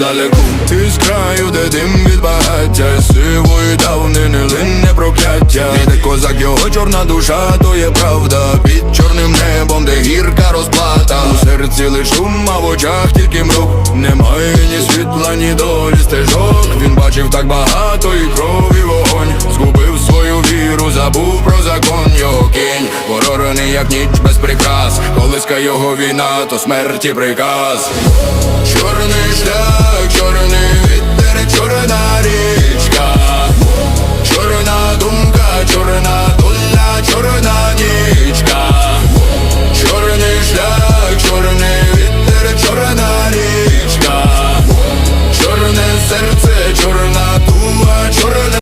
Здалеку ти з краю, де дим від багаття. Сивої давнини лине прокляття. Іде козак, його чорна душа, то є правда. Під чорним небом, де гірка розплата. У серці лиш шум, а в очах тільки мрук Немає ні світла, ні долі стежок. Він бачив так багато забув про закон Його кінь, порорений, як ніч без прикрас. Колиска його війна, то смерті приказ. Чорний шлях,